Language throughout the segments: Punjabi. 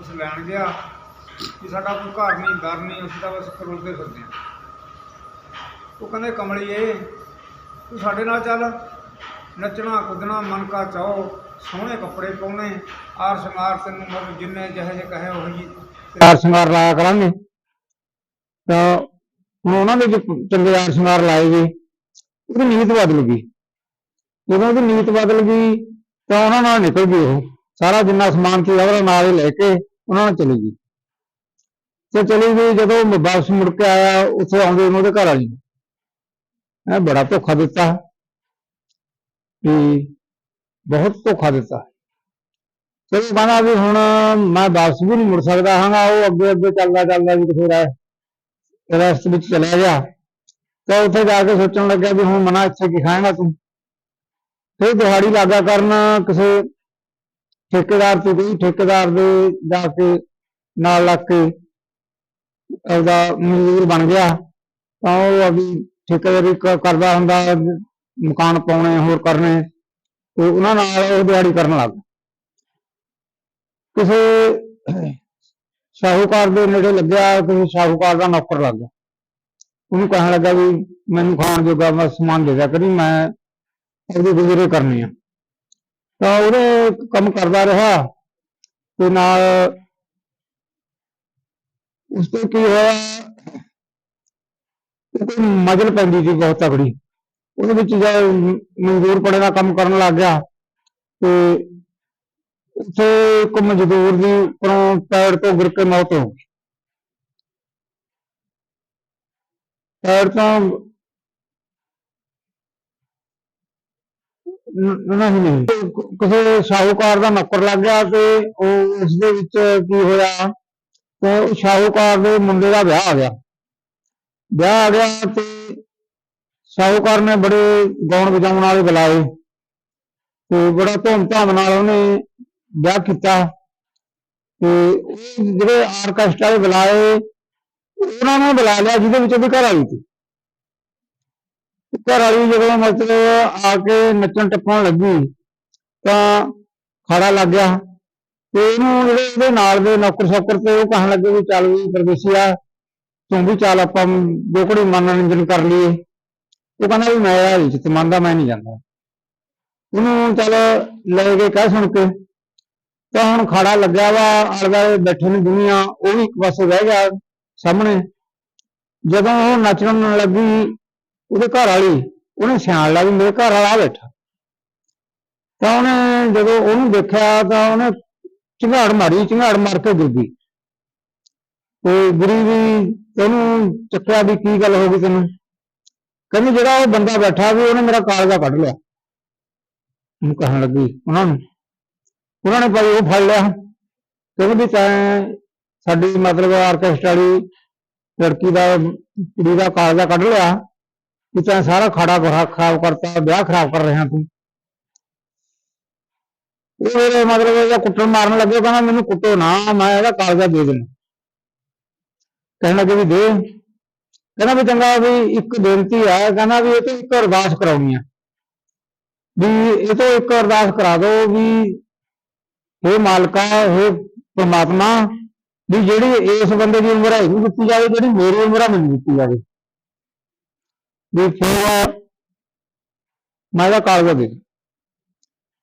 ਉਸ ਲੈਣ ਗਿਆ ਕਿ ਸਾਡਾ ਕੋਈ ਘਰ ਨਹੀਂ ਦਰ ਨਹੀਂ, ਅਸੀਂ ਤਾਂ ਬਸ ਕਰੋਲਦੇ ਫਿਰਦੇ ਹਾਂ। ਉਹ ਕਹਿੰਦੇ, ਕਮਲੀਏ, ਤੂੰ ਸਾਡੇ ਨਾਲ ਚੱਲ। ਨੱਚਣਾ, ਕੁੱਦਣਾ, ਮਨ ਕਾ ਚਾਹੋ ਸੋਹਣੇ ਕੱਪੜੇ ਪਾਉਣੇ ਆਰ ਸ਼ਿੰਗਾਰ ਤੈਨੂੰ ਮਤਲਬ ਜਿੰਨੇ ਜਿਹੇ ਜਿਹੇ ਕਹੇ ਉਹ ਜੀ ਯਾਰ ਸ਼ਿੰਗਾਰ ਲਾਇਆ ਕਰਾਂਗੇ। ਤਾਂ ਹੁਣ ਉਹਨਾਂ ਦੇ ਚੰਗੇ ਆਰ ਸ਼ਿੰਗਾਰ ਲਾਏ ਗਏ ਉਹਦੀ ਨੀਤ ਬਦਲ ਗਈ। ਜਦੋਂ ਉਹਦੀ ਨੀਤ ਬਦਲ ਗਈ, ਤਾਂ ਉਹਨਾਂ ਨਾਲ ਨਿਕਲ ਗਈ ਉਹ। ਸਾਰਾ ਜਿੰਨਾ ਸਮਾਨ ਸੀ ਉਹਦਾ ਨਾਲ ਹੀ ਲੈ ਕੇ ਉਹਨਾਂ ਨਾਲ ਚਲੀ ਗਈ। ਤੇ ਚਲੀ ਗਈ ਜਦੋਂ ਵਾਪਸ ਮੁੜ ਕੇ ਆਇਆ, ਉੱਥੇ ਆਉਂਦੇ ਨੂੰ ਉਹਦੇ ਘਰ ਵਾਲੀ ਨੇ। ਬੜਾ ਧੋਖਾ ਦਿੱਤਾ। ਵੀ ਬਹੁਤ ਧੋਖਾ ਦਿੱਤਾ। ਤੇ ਕਹਿੰਦਾ ਵੀ ਹੁਣ ਮੈਂ ਵਾਪਸ ਵੀ ਨਹੀਂ ਮੁੜ ਸਕਦਾ ਹਾਂਗਾ, ਉਹ ਅੱਗੇ ਅੱਗੇ ਚੱਲਦਾ ਚੱਲਦਾ ਵੀ ਕਿਸੇ ਦਾ ਰਸਤ ਵਿੱਚ ਚਲਾ ਗਿਆ। ਤੇ ਉੱਥੇ ਜਾ ਕੇ ਸੋਚਣ ਲੱਗਿਆ ਵੀ ਹੁਣ ਮਨਾ ਇੱਥੇ ਕੀ ਖਾਏਗਾ ਤੂੰ? ਫਿਰ ਦਿਹਾੜੀ ਲਾਗਾ ਕਰਨ ਕਿਸੇ ਠੇਕੇਦਾਰ ਤੋਂ ਗਈ ਠੇਕੇਦਾਰ ਦੇ ਜਾ ਕੇ ਨਾਲ ਲੱਗ ਕੇ ਉਹਦਾ ਮਜ਼ਦੂਰ ਬਣ ਗਿਆ। ਤਾਂ ਉਹ ਅਭੀ ਠੇਕੇਦਾਰੀ ਕਰਦਾ ਹੁੰਦਾ, ਮਕਾਨ ਪਾਉਣੇ, ਹੋਰ ਕਰਨੇ। ਤੇ ਉਹਨਾਂ ਨਾਲ ਉਹ ਦਿਹਾੜੀ ਕਰਨ ਲੱਗ ਗਿਆ ਕਿਸੇ ਸ਼ਾਹੂਕਾਰ ਦੇ ਨੇੜੇ ਲੱਗਿਆ, ਕਿਸੇ ਸ਼ਾਹੂਕਾਰ ਦਾ ਨੌਕਰ ਲੱਗ ਗਿਆ। ਉਹਨੂੰ ਕਹਿਣ ਲੱਗਾ ਵੀ, ਮੈਨੂੰ ਖਾਣ ਜੋਗਾ ਮੈਂ ਸਮਾਨ ਦੇ ਦਿਆ ਕਰੀ, ਮੈਂ ਉਹਦੀ ਗੁਜ਼ਰੇ ਕਰਨੀ ਆ। ਤਾਂ ਉਹਦੇ ਕੰਮ ਕਰਦਾ ਰਿਹਾ। ਤੇ ਨਾਲ ਉਸ ਤੋਂ ਕੀ ਹੋਇਆ ਕੋਈ ਮਜਲ ਪੈਂਦੀ ਸੀ, ਬਹੁਤ ਤਕੜੀ। ਉਹਦੇ ਵਿੱਚ ਜਦ ਮਜ਼ਦੂਰ ਪੜੇ ਦਾ ਕੰਮ ਕਰਨ ਲੱਗ ਗਿਆ। ਤੇ ਉੱਥੇ ਇੱਕ ਮਜ਼ਦੂਰ ਦੀ ਉੱਪਰੋਂ ਪੈਰ ਤੋਂ ਗਿਰ ਕੇ ਮੌਤ ਹੋ ਗਈ। ਪੈਰ ਤੋਂ ਨ- ਨਹੀਂ ਨਹੀਂ। ਕਿਸੇ ਸ਼ਾਹੂਕਾਰ ਦਾ ਨੌਕਰ ਲੱਗ ਗਿਆ ਤੇ ਉਹ ਉਸ ਦੇ ਵਿੱਚ ਕੀ ਹੋਇਆ? ਤੇ ਸ਼ਾਹੂਕਾਰ ਦੇ ਮੁੰਡੇ ਦਾ ਵਿਆਹ ਆ ਗਿਆ। ਵਿਆਹ ਆ ਗਿਆ ਤੇ ਸ਼ਾਹੂਕਾਰ ਨੇ ਬੜੇ ਗਾਉਣ ਵਜਾਉਣ ਵਾਲੇ ਬੁਲਾਏ ਤੇ ਬੜਾ ਧੂਮ-ਧਾਮ ਨਾਲ ਉਹਨੇ ਵਿਆਹ ਕੀਤਾ ਤੇ ਉਹ ਜਿਹੜੇ ਆਰਕੈਸਟਰਾ ਦੇ ਬੁਲਾਏ, ਉਹਨਾਂ ਨੂੰ ਬੁਲਾ ਲਿਆ ਜਿਹਦੇ ਵਿੱਚ ਉਹਦੀ ਘਰ ਆਈ ਸੀ। ਘਰ ਵਾਲੀ ਜਦੋਂ ਮਤਲਬ ਆ ਕੇ ਨੱਚਣ ਟੱਪਣ ਲੱਗੀ, ਤਾਂ ਖੜਾ ਲੱਗ ਗਿਆ। ਤੇ ਇਹਨੂੰ ਜਿਹੜੇ ਉਹਦੇ ਨਾਲ ਦੇ ਨੌਕਰ ਸੌਕਰ ਤੇ ਉਹ ਕਹਿਣ ਲੱਗੇ ਵੀ ਚੱਲ ਵੀ ਪਰਦੇਸੀਆ ਤੂੰ ਵੀ ਚੱਲ ਆਪਾਂ ਦੋ ਮਨੋਰੰਜਨ ਕਰ ਲਈਏ। ਉਹ ਕਹਿੰਦਾ ਵੀ ਮੈਂ ਇਹ ਵਿੱਚ ਮੰਨਦਾ ਮੈਂ ਨਹੀਂ ਜਾਂਦਾ। ਉਹਨੂੰ ਚੱਲ ਲੈ ਕੇ ਕਹਿ ਸੁਣ ਕੇ। ਤਾਂ ਹੁਣ ਖਾੜਾ ਲੱਗਿਆ ਵਾ ਆਲੇ ਦੁਆਲੇ ਬੈਠੇ ਨੇ ਦੁਨੀਆ, ਉਹ ਵੀ ਇੱਕ ਪਾਸੇ ਰਹਿ ਗਿਆ ਸਾਹਮਣੇ। ਜਦੋਂ ਉਹ ਨੱਚਣ ਲੱਗੀ ਉਹਦੇ ਘਰ ਵਾਲੀ, ਉਹਨੇ ਸਿਆਣ ਲਾ ਵੀ ਮੇਰੇ ਘਰ ਵਾਲਾ ਬੈਠਾ। ਤਾਂ ਉਹਨੇ ਜਦੋਂ ਉਹਨੂੰ ਦੇਖਿਆ ਤਾਂ ਉਹਨੇ ਝੰਗਾੜ ਮਾਰੀ, ਝੰਗਾੜ ਮਾਰ ਕੇ ਗਿਰ ਗਈ ਤੇ ਗਿਰੀ ਵੀ ਤੇ ਚੱਕਿਆ ਵੀ ਕੀ ਗੱਲ ਹੋ ਗਈ ਤੈਨੂੰ? ਕਹਿੰਦੀ ਜਿਹੜਾ ਉਹ ਬੰਦਾ ਬੈਠਾ ਵੀ ਉਹਨੇ ਮੇਰਾ ਕਾਲਜਾ ਕੱਢ ਲਿਆ। ਉਹਨੂੰ ਕਹਿਣ ਲੱਗੀ ਉਹਨਾਂ ਨੂੰ। ਉਹਨਾਂ ਨੇ ਭਾਈ ਉਹ ਫੜ ਲਿਆ। ਕਹਿੰਦੇ ਵੀ ਤੈਂ ਸਾਡੀ ਮਤਲਬ ਆਰਕੈਸਟਰਾ ਵਾਲੀ ਲੜਕੀ ਦਾ, ਕੁੜੀ ਦਾ ਕਾਗਜ਼ਾ ਕੱਢ ਲਿਆ। ਵੀ ਤੈਂ ਸਾਰਾ ਖਾੜਾ ਖਰਾ- ਖਰਾਬ ਕਰਤਾ ਵਿਆਹ ਖਰਾਬ ਕਰ ਰਿਹਾ ਤੂੰ ਉਹ ਮੇਰੇ ਮਤਲਬ ਇਹਦਾ ਕੁੱਟਣ ਮਾਰਨ ਲੱਗੇ ਉਹ ਕਹਿੰਦਾ ਮੈਨੂੰ ਕੁੱਟੋ ਨਾ ਮੈਂ ਇਹਦਾ ਕਾਗਜ਼ਾ ਦੇ ਦੇਣਾ ਕਹਿਣ ਲੱਗੇ ਵੀ ਦੇ ਕਹਿੰਦਾ ਵੀ ਚੰਗਾ ਵੀ ਇੱਕ ਬੇਨਤੀ ਹੈ ਕਹਿੰਦਾ ਵੀ ਇਹ ਤੋਂ ਇੱਕ ਅਰਦਾਸ ਕਰਾਉਣੀ ਆ ਵੀ ਇਹ ਤੋਂ ਇੱਕ ਅਰਦਾਸ ਕਰਾ ਦਿਓ ਵੀ हे ਮਾਲਕਾ हे ਪ੍ਰਮਾਤਮਾ ਵੀ ਜਿਹੜੀ ਇਸ ਬੰਦੇ ਦੀ ਉਮਰ ਹੈ ਇਹਨੂੰ ਦਿੱਤੀ ਜਾਵੇ ਜਿਹੜੀ ਮੇਰੀ ਉਮਰ ਹੈ ਮੈਨੂੰ ਦਿੱਤੀ ਜਾਵੇ ਵੀ ਫਿਰ ਮੈਂ ਇਹਦਾ ਕਾਗਜ਼ ਦੇ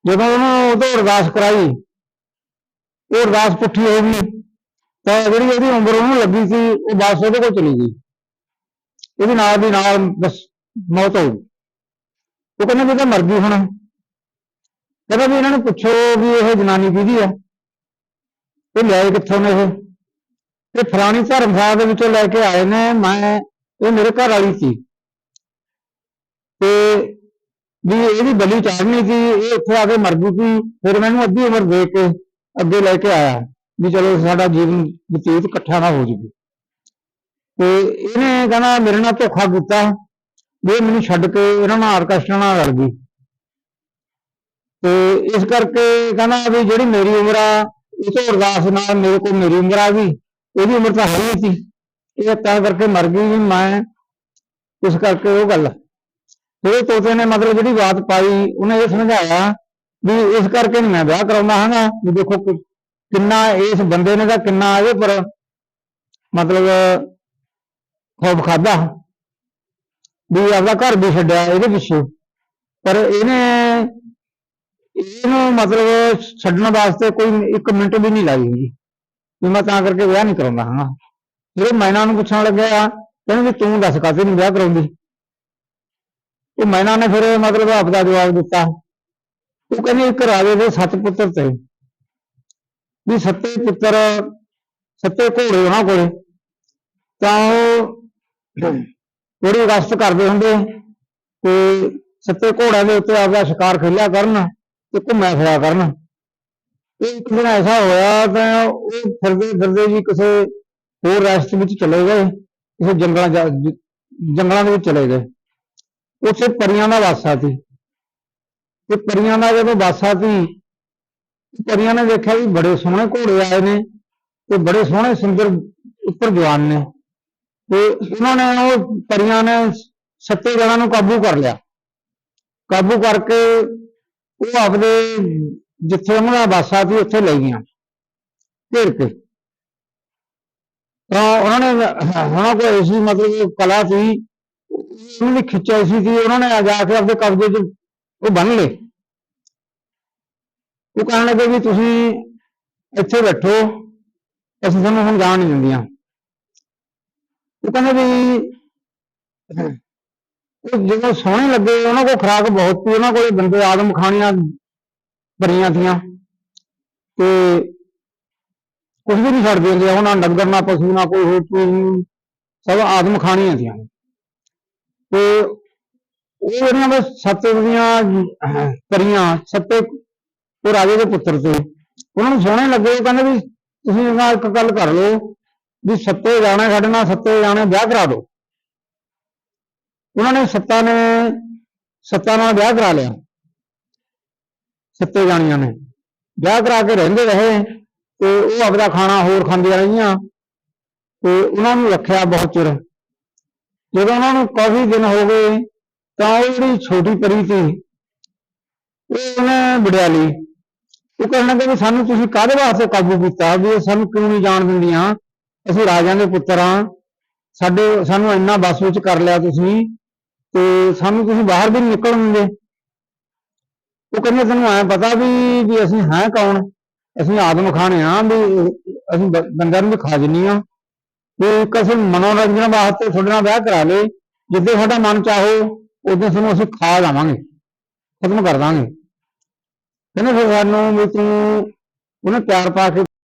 ਜਦੋਂ ਉਹਨੂੰ ਉਹਤੋਂ ਅਰਦਾਸ ਕਰਾਈ ਉਹ ਅਰਦਾਸ ਪੁੱਠੀ ਹੋ ਗਈ। ਤਾਂ ਜਿਹੜੀ ਉਹਦੀ ਉਮਰ ਉਹਨੂੰ ਲੱਗੀ ਸੀ, ਉਹ ਵਾਪਸ ਉਹਦੇ ਕੋਲ ਚਲੀ ਗਈ। ਉਹਦੇ ਨਾਲ ਦੀ ਨਾਲ ਬਸ ਮੌਤ ਹੋ ਗਈ। ਉਹ ਕਹਿੰਦਾ ਵੀ ਇਹ ਤਾਂ ਮਰ ਗਈ ਹੁਣ। ਕਹਿੰਦਾ ਵੀ ਇਹਨਾਂ ਨੂੰ ਪੁੱਛੋ ਵੀ ਇਹ ਜਨਾਨੀ ਕਿਹਦੀ ਆ? ਇਹ ਲਿਆਏ ਕਿੱਥੋਂ ਨੇ ਇਹ? ਇਹ ਫਲਾਣੀ ਧਰਮਸ਼ਾਲਾ ਦੇ ਵਿੱਚੋਂ ਲੈ ਕੇ ਆਏ ਨੇ, ਮੈਂ, ਇਹ ਮੇਰੇ ਘਰ ਵਾਲੀ ਸੀ। ਤੇ ਵੀ ਇਹਦੀ ਬਲੀ ਚਾੜਨੀ ਸੀ, ਇਹ ਇੱਥੇ ਆ ਕੇ ਮਰ ਗਈ ਸੀ, ਫਿਰ ਮੈਨੂੰ ਅੱਧੀ ਉਮਰ ਦੇ ਕੇ ਅੱਗੇ ਲੈ ਕੇ ਆਇਆ ਵੀ ਚਲੋ ਸਾਡਾ ਜੀਵਨ ਬਤੀਤ ਇਕੱਠਾ ਨਾ ਹੋ ਜਾਵੇ। ਤੇ ਇਹਨੇ ਕਹਿੰਦਾ ਮੇਰੇ ਨਾਲ ਧੋਖਾ ਕੀਤਾ, ਵੀ ਮੈਨੂੰ ਛੱਡ ਕੇ ਇਹਨਾਂ ਨਾਲ ਆਰਕੈਸਟਰਾ ਨਾਲ ਲੜ ਗਈ। ਤੇ ਇਸ ਕਰਕੇ ਕਹਿੰਦਾ ਵੀ ਜਿਹੜੀ ਮੇਰੀ ਉਮਰ ਆ, ਇਹ ਤੋਂ ਅਰਦਾਸ ਨਾਲ ਮੇਰੇ ਕੋਲ ਮੇਰੀ ਉਮਰ ਆ ਗਈ, ਇਹਦੀ ਉਮਰ ਤਾਂ ਹੈ ਨਹੀਂ ਸੀ। ਇਹ ਤਾਂ ਕਰਕੇ ਮਰ ਗਈ ਵੀ ਮੈਂ, ਇਸ ਕਰਕੇ ਉਹ ਗੱਲ। ਜਿਹੜੇ ਤੋਤੇ ਨੇ ਮਤਲਬ ਜਿਹੜੀ ਬਾਤ ਪਾਈ, ਉਹਨੇ ਇਹ ਸਮਝਾਇਆ ਵੀ ਇਸ ਕਰਕੇ ਨਹੀਂ ਮੈਂ ਵਿਆਹ ਕਰਾਉਂਦਾ ਹਾਂਗਾ, ਵੀ ਦੇਖੋ ਕਿੰਨਾ ਇਸ ਬੰਦੇ ਨੇ ਤਾਂ ਕਿੰਨਾ ਇਹਦੇ ਪਰ ਮਤਲਬ ਖੌਫ ਖਾਦਾ ਵੀ ਆਪਦਾ ਘਰ ਵੀ ਛੱਡਿਆ ਇਹਦੇ ਪਿੱਛੇ। ਪਰ ਇਹਨੇ ਇਹਨੂੰ ਮਤਲਬ ਛੱਡਣ ਵਾਸਤੇ ਕੋਈ ਇੱਕ ਮਿੰਟ ਵੀ ਨਹੀਂ ਲਾਈ ਜੀ ਵੀ ਮੈਂ ਤਾਂ ਕਰਕੇ ਵਿਆਹ ਨਹੀਂ ਕਰਾਉਂਦਾ ਹਾਂ ਜਿਹੜੇ ਮੈਨਾਂ ਨੂੰ ਪੁੱਛਣ ਲੱਗਿਆ, ਕਹਿੰਦੇ ਵੀ ਤੂੰ ਦੱਸ ਕਾਹਤੇ ਨਹੀਂ ਵਿਆਹ ਕਰਾਉਂਦੀ? ਉਹ ਮੈਨਾਂ ਨੇ ਫਿਰ ਮਤਲਬ ਆਪਦਾ ਜਵਾਬ ਦਿੱਤਾ। ਉਹ ਕਹਿੰਦੇ ਇੱਕ ਰਾਜੇ ਦੇ ਸੱਤ ਪੁੱਤਰ ਤੇ। ਵੀ ਸੱਤੇ ਪੁੱਤਰ, ਸੱਤੇ ਘੋੜੇ ਉਹਨਾਂ ਕੋਲੇ। ਤਾਂ ਉਹ ਬੜੀ ਰਸਤ ਕਰਦੇ ਹੁੰਦੇ। ਤੇ ਸੱਤੇ ਘੋੜਿਆਂ ਦੇ ਉੱਤੇ ਆਪਦਾ ਸ਼ਿਕਾਰ ਖੇਲਿਆ ਕਰਨ ਤੇ ਘੁੰਮਿਆ ਫਿਰਿਆ ਕਰਨ। ਇਹ ਇੱਕ ਦਿਨ ਐਸਾ ਹੋਇਆ ਤਾਂ ਉਹ ਫਿਰਦੇ ਫਿਰਦੇ ਜੀ ਕਿਸੇ ਹੋਰ ਰਸਤ ਵਿੱਚ ਚਲੇ ਗਏ। ਕਿਸੇ ਜੰਗਲਾਂ ਜਾ- ਜੰਗਲਾਂ ਦੇ ਵਿੱਚ ਚਲੇ ਗਏ। ਉੱਥੇ ਪਰੀਆਂ ਦਾ ਵਾਸਾ ਸੀ। ਤੇ ਪਰੀਆਂ ਦਾ ਜਦੋਂ ਵਾਸਾ ਸੀ, ਪਰੀਆਂ ਨੇ ਦੇਖਿਆ ਵੀ ਬੜੇ ਸੋਹਣੇ ਘੋੜੇ ਆਏ ਨੇ ਤੇ ਬੜੇ ਸੋਹਣੇ ਸੁੰਦਰ ਉੱਪਰ ਜਵਾਨ ਨੇ। ਤੇ ਉਹਨਾਂ ਨੇ ਉਹ ਪਰੀਆਂ ਨੇ ਸੱਤੇ ਜਣਾਂ ਨੂੰ ਕਾਬੂ ਕਰ ਲਿਆ। ਕਾਬੂ ਕਰਕੇ ਉਹ ਆਪਦੇ ਜਿੱਥੇ ਉਹਨਾਂ ਦਾ ਵਾਸਾ ਸੀ, ਉੱਥੇ ਲੈ ਗਈਆਂ ਘੇਰ ਕੇ। ਤਾਂ ਉਹਨਾਂ ਨੇ ਉਹਨਾਂ ਕੋਲ ਐਸੀ ਮਤਲਬ ਕਲਾ ਸੀ ਉਹਨਾਂ ਦੀ ਖਿੱਚ ਐਸੀ ਸੀ ਉਹਨਾਂ ਨੇ ਜਾ ਕੇ ਆਪਦੇ ਕਬਜ਼ੇ 'ਚ ਉਹ ਬੰਨ ਲਏ। ਉਹ ਕਹਿਣ ਲੱਗੇ ਵੀ ਤੁਸੀਂ ਇੱਥੇ ਬੈਠੋ, ਅਸੀਂ ਤੁਹਾਨੂੰ ਹੁਣ ਜਾਣ ਨਹੀਂ ਦਿੰਦੀਆਂ। ਉਹ ਕਹਿੰਦੇ ਵੀ ਉਹ ਜਦੋਂ ਸੋਹਣੇ ਲੱਗੇ, ਉਹਨਾਂ ਕੋਲ ਖੁਰਾਕ ਬਹੁਤ ਸੀ, ਉਹਨਾਂ ਕੋਲ ਬੰਦੇ ਆਦਮ ਖਾਣੀਆਂ ਬਰੀਆਂ ਥੀਆਂ ਤੇ ਕੁਝ ਵੀ ਨਹੀਂ ਛੱਡਦੇ ਹੁੰਦੇ, ਉਹਨਾਂ ਡੰਗਰ, ਨਾ ਪਸ਼ੂ, ਨਾ ਕੋਈ ਹੋਰ ਚੀਜ਼, ਸਭ ਆਦਮ ਖਾਣੀਆਂ ਥੀਆਂ। ਤੇ ਉਹ ਜਿਹੜੀਆਂ ਬਸ ਸੱਤ ਦੀਆਂ ਅਹ, ਸੱਤੇ ਉਹ ਰਾਜੇ ਦੇ ਪੁੱਤਰ ਸੀ ਉਹਨਾਂ ਨੂੰ ਸੋਹਣੇ ਲੱਗੇ ਉਹ ਕਹਿੰਦੇ ਵੀ ਤੁਸੀਂ ਇਹਨਾਂ ਇੱਕ ਗੱਲ ਕਰ ਲਓ ਵੀ ਸੱਤੇ ਜਾਣੇ ਸਾਡੇ ਨਾਲ ਸੱਤੇ ਜਾਣੇ ਵਿਆਹ ਕਰਾ ਦਿਓ। ਉਹਨਾਂ ਨੇ ਸੱਤਾ ਨੇ ਸੱਤਾ ਨਾਲ ਵਿਆਹ ਕਰਾ ਲਿਆ। ਸੱਤੇ ਜਾਣੀਆਂ ਨੇ। ਵਿਆਹ ਕਰਾ ਕੇ ਰਹਿੰਦੇ ਰਹੇ ਤੇ ਉਹ ਆਪਦਾ ਖਾਣਾ ਹੋਰ ਖਾਂਦੀਆਂ ਰਹੀਆਂ ਤੇ ਉਹਨਾਂ ਨੂੰ ਰੱਖਿਆ ਬਹੁਤ ਚਿਰ। ਜਦੋਂ ਉਹਨਾਂ ਨੂੰ ਕਾਫੀ ਦਿਨ ਹੋ ਗਏ, ਤਾਂ ਉਹ ਜਿਹੜੀ ਛੋਟੀ ਪਰੀ ਸੀ, ਉਹ ਉਹਨੇ ਵਡਿਆਲੀ ਉਹ ਕਹਿਣ ਲੱਗੇ ਵੀ ਸਾਨੂੰ ਤੁਸੀਂ ਕਾਹਦੇ ਵਾਸਤੇ ਕਾਬੂ ਕੀਤਾ ਵੀ ਇਹ ਸਾਨੂੰ ਕਿਉਂ ਨਹੀਂ ਜਾਣ ਦਿੰਦੀਆਂ? ਅਸੀਂ ਰਾਜਿਆਂ ਦੇ ਪੁੱਤਰ ਹਾਂ। ਸਾਡੇ, ਸਾਨੂੰ ਇੰਨਾ ਬਸ ਵਿੱਚ ਕਰ ਲਿਆ ਤੁਸੀਂ ਤੇ ਸਾਨੂੰ ਤੁਸੀਂ ਬਾਹਰ ਵੀ ਨਹੀਂ ਨਿਕਲਣ ਦਿੰਦੇ। ਉਹ ਕਹਿੰਦੇ ਸਾਨੂੰ ਐ ਪਤਾ ਵੀ ਵੀ ਅਸੀਂ ਹੈ ਕੌਣ? ਅਸੀਂ ਆਦਮ ਖਾਣੇ ਆ ਵੀ ਅਸੀਂ ਬ- ਨੂੰ ਵੀ ਖਾ ਜੰਨੀ ਆ ਵੀ ਇੱਕ ਅਸੀਂ ਮਨੋਰੰਜਨ ਵਾਸਤੇ ਤੁਹਾਡੇ ਨਾਲ ਵਿਆਹ ਕਰਾ ਲੇ ਜਿੱਦੇ ਸਾਡਾ ਮਨ ਚਾਹੋ ਉਦੋਂ ਤੁਹਾਨੂੰ ਅਸੀਂ ਖਾ ਜਾਵਾਂਗੇ, ਖਤਮ ਕਰ ਦਾਂਗੇ। ਕਹਿੰਦੇ ਫਿਰ ਸਾਨੂੰ ਵੀ ਤੂੰ ਉਹਨੇ ਪਿਆਰ ਪਾ ਕੇ